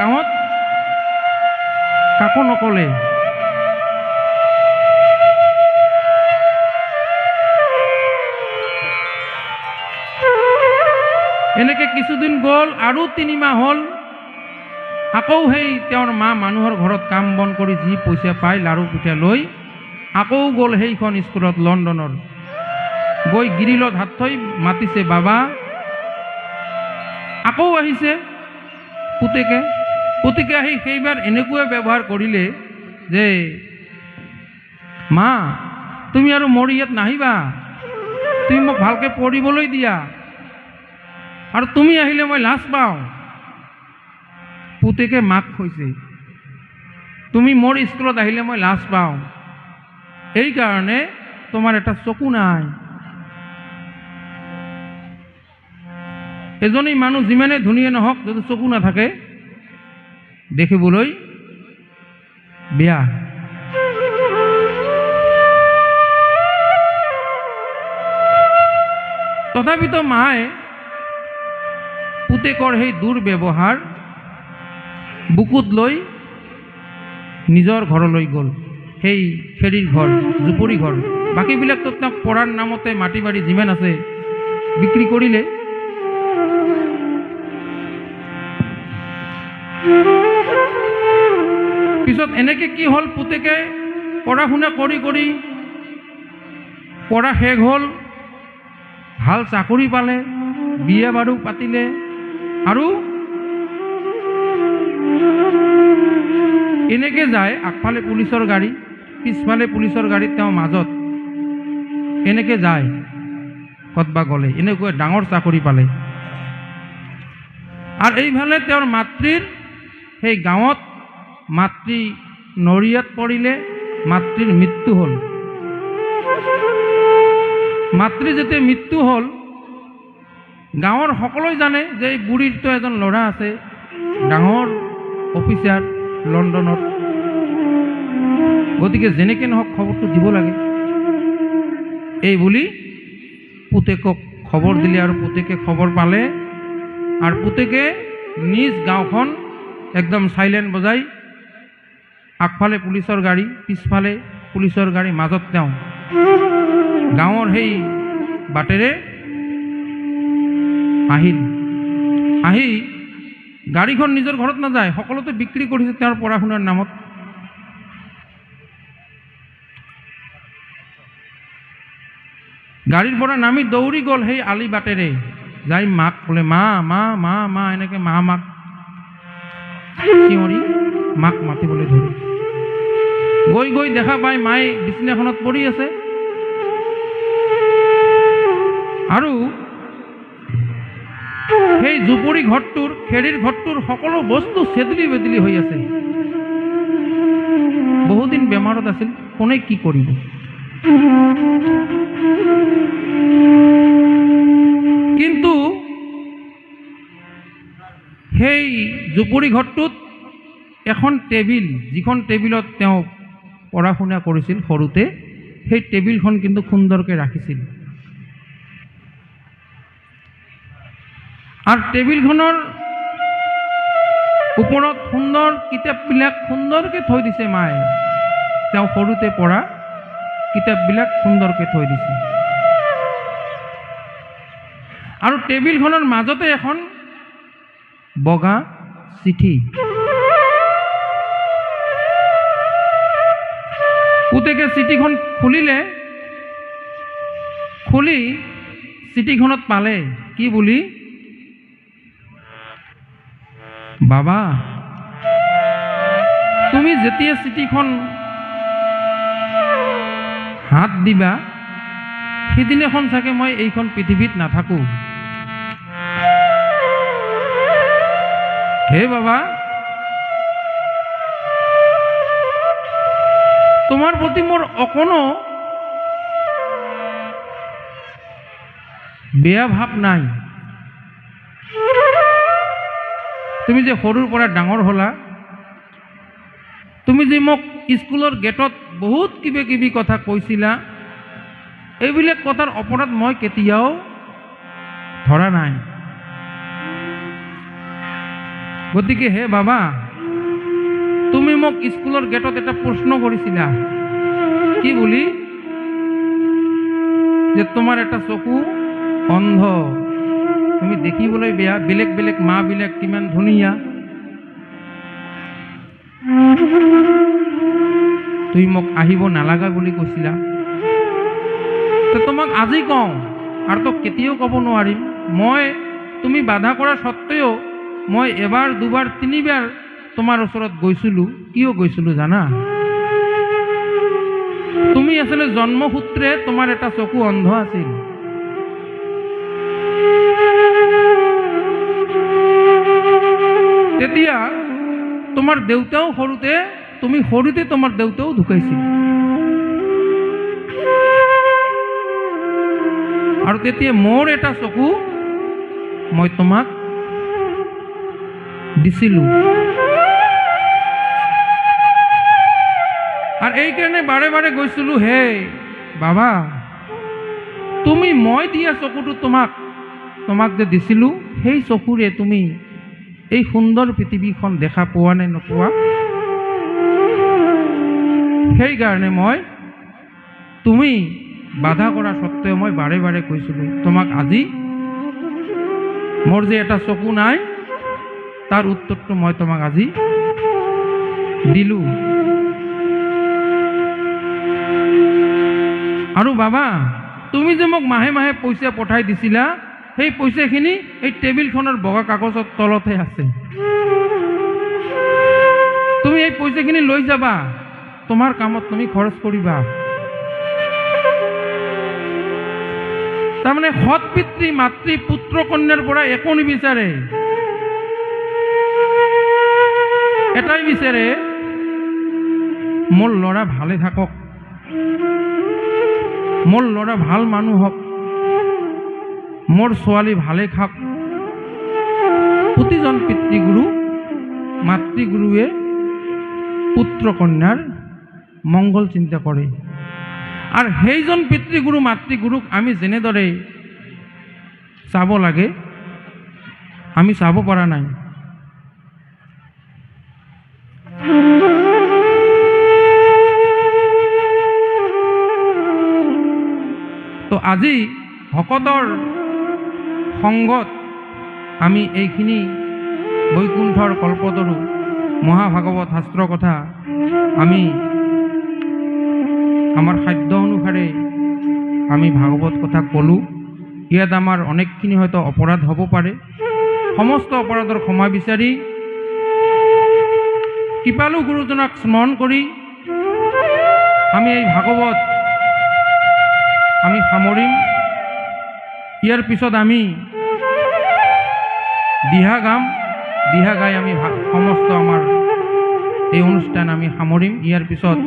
গাঁৱত কাকো নকলে। এনেকে কিছুদিন গ'ল আৰু তিনিমাহ হ'ল। আকৌ সেই তেওঁৰ মা মানুহৰ ঘৰত কাম বন কৰি যি পইচা পায় লাৰু পিঠা লৈ, আকৌ গ'ল সেইখন স্কুলত লণ্ডনৰ গৈ গিৰিলত হাত থৈ মাতিছে বাবা। আকৌ আহিছে পুতেকে। পুতেকে আহি সেইবাৰ এনেকুৱা ব্যৱহাৰ কৰিলে যে, মা, তুমি আৰু মোৰ ইয়াত নাহিবা। তুমি মোক ভালকৈ পঢ়িবলৈ দিয়া। আৰু তুমি আহিলে মই লাজ পাওঁ। পুতেকে মাক কৈছে, তুমি মোৰ স্কুলত আহিলে মই লাজ পাওঁ। এইকাৰণে তোমাৰ এটা চকু নাই। এজনী মানুহ যিমানে ধুনীয়া নহওক, যদি চকু নাথাকে দেখিবলৈ বেয়া। তথাপিতো মায়ে পুতেকৰ সেই দুৰ্ব্যৱহাৰ বুকুত লৈ নিজৰ ঘৰলৈ গ'ল সেই খেৰীৰ ঘৰ জুপুৰি ঘৰ বাকীবিলাকতো তেওঁক পঢ়াৰ নামতে মাটি বাৰী যিমান আছে, বিক্ৰী কৰিলে। পিছত এনেকে কি হ'ল পুতেকে পঢ়া শুনা কৰি কৰি পঢ়া শেষ হ'ল, ভালো চাকৰি পালে, বিয়া বাৰু পাতিলে আৰু এনেকে যায় আগফালে পুলিচৰ গাড়ী, পিছফালে পুলিচৰ গাড়ীত তেওঁ মাজত এনেকে যায়, ক'তবা গ'লে, এনেকুৱা ডাঙৰ চাকৰি পালে। আৰু এইফালে তেওঁৰ মাতৃৰ সেই গাঁৱত মাতৃ নৰিয়াত পৰিলে মাতৃৰ মৃত্যু হ'ল। মাতৃ যেতিয়া মৃত্যু হ'ল, গাঁৱৰ সকলোৱে জানে যে এই বুঢ়ীৰতো এজন ল'ৰা আছে, ডাঙৰ অফিচাৰ লণ্ডনত। গতিকে যেনেকৈ নহওক খবৰটো দিব লাগে। এই বুলি পুতেকক খবৰ দিলে আৰু পুতেকে খবৰ পালে। আৰু পুতেকে নিজ গাঁওখন একদম চাইলেণ্ট বজাই আগফালে পুলিচৰ গাড়ী, পিছফালে পুলিচৰ গাড়ী মাজত তেওঁ। গাঁৱৰ সেই বাটেৰে আহিল। আহি গাড়ীখন নিজৰ ঘৰত নাযায়, সকলোতে বিক্ৰী কৰিছে তেওঁৰ পঢ়া শুনাৰ নামত। গাড়ীৰ পৰা নামি দৌৰি গ'ল সেই আলি বাটেৰে। যাই মাক ক'লে, মা মা মা মা, এনেকৈ মা মাক চিঞৰি মাক মাতিবলৈ ধৰিল। গৈ গৈ দেখা পাই মায়ে বিচনাখনত পৰি আছে। আৰু সেই জুপুৰি ঘৰটোৰ, খেৰীৰ ঘৰটোৰ সকলো বস্তু চেদলি বেদলি হৈ আছে। বহুদিন বেমাৰত আছিল, কোনে কি কৰিব? কিন্তু সেই জুপুৰি ঘৰটোত এখন টেবিল, যিখন টেবিলত তেওঁ পঢ়া শুনা কৰিছিল সৰুতে সেই টেবিলখন কিন্তু সুন্দৰকৈ ৰাখিছিল আৰু টেবিলখনৰ ওপৰত সুন্দৰ কিতাপবিলাক সুন্দৰকৈ থৈ দিছে মায়ে। তেওঁ সৰুতে পঢ়া কিতাপবিলাক সুন্দৰকৈ থৈ দিছে। আৰু টেবিলখনৰ মাজতে এখন বগা চিঠি। পুতেকে চিঠিখন খুলিলে খুলি চিঠিখনত পালে কি বুলি? বাবা তুমি যেতিয়া চিঠিখন হাত দিবা সিদিনাখন চাগে মই এইখন পৃথিৱীত নাথাকোঁ। হে বাবা তোমাৰ প্ৰতি মোৰ অকণো বেয়া ভাৱ নাই। তুমি যে সৰুৰ পৰা ডাঙৰ হ'লা, তুমি যে মোক স্কুলৰ গেটত বহুত কিবা কিবি কথা কৈছিলা, এইবিলাক কথাৰ অপৰাধ মই কেতিয়াও ধৰা নাই। গতিকে হে বাবা তুমি মোক স্কুলৰ গেটত এটা প্ৰশ্ন কৰিছিলা। কি বুলি? যে তোমাৰ এটা চকু অন্ধ। তুমি দেখিবলৈ বেয়া, বেলেগ বেলেগ মাবিলাক কিমান ধুনীয়া। তুমি মোক আহিব নালাগা বুলি কৈছিলা। তোমাক আজি কওঁ, আৰু তোক কেতিয়াও ক'ব নোৱাৰিম। মই, তুমি বাধা কৰা স্বত্তেও মই এবাৰ, দুবাৰ, তিনিবাৰ তোমাৰ ওচৰত গৈছিলোঁ, কিয় গৈছিলোঁ জানা? তুমি আচলতে জন্মসূত্ৰে তোমাৰ এটা চকু অন্ধ আছিল। তেতিয়া তোমাৰ দেউতাও সৰুতে, তুমি সৰুতে তোমাৰ দেউতাও ঢুকাইছিল। আৰু তেতিয়া মোৰ এটা চকু মই তোমাক দিছিলোঁ। আৰু এইকাৰণে বাৰে বাৰে গৈছিলোঁ, হে, বাবা, তুমি মই দিয়া চকুটো তোমাক তোমাক যে দিছিলোঁ, সেই চকুৰে তুমি এই সুন্দৰ পৃথিৱীখন দেখা পোৱা নে নোপোৱা? সেইকাৰণে মই, তুমি বাধা কৰা স্বত্তেও মই বাৰে বাৰে কৈছিলোঁ, তোমাক আজি মোৰ যে এটা চকু নাই, তাৰ উত্তৰটো মই তোমাক আজি দিলোঁ। আৰু বাবা, তুমি যে মোক মাহে মাহে পইচা পঠাই দিছিলা, সেই পইচাখিনি এই টেবিলখনৰ বগা কাগজৰ তলতহে আছে। তুমি এই পইচাখিনি লৈ যাবা। তোমাৰ কামত তুমি খৰচ কৰিবা। তাৰমানে সৎ পিতৃ, মাতৃ, পুত্ৰ কন্যাৰ পৰা একো নিবিচাৰে। এটাই বিচাৰে, মোৰ ল'ৰা ভালে থাকক। মোৰ ল'ৰা ভালো মানুহ হওক মোৰ ছোৱালী ভালে খাওক। প্ৰতিজন পিতৃগুৰু, মাতৃগুৰুৱে পুত্ৰ কন্যাৰ মংগল চিন্তা কৰে। আৰু সেইজন পিতৃগুৰু, মাতৃগুৰুক আমি যেনেদৰে চাব লাগে, আমি চাব পৰা নাই। আজি ভকতৰ সংগত আমি এইখিনি বৈকুণ্ঠৰ কল্পতৰু মহাভাগৱত শাস্ত্ৰৰ কথা আমি আমাৰ সাধ্য অনুসাৰে আমি ভাগৱত কথা ক'লোঁ। ইয়াত আমাৰ অনেকখিনি হয়তো অপৰাধ হ'ব পাৰে। সমস্ত অপৰাধৰ ক্ষমা বিচাৰি কৃপালু গুৰুজনাক স্মৰণ কৰি আমি এই ভাগৱত আমি সামৰিম। ইয়াৰ পিছত আমি দিহা গাম। দিহা গাই আমি সমস্ত আমাৰ এই অনুষ্ঠান আমি সামৰিম। ইয়াৰ পিছত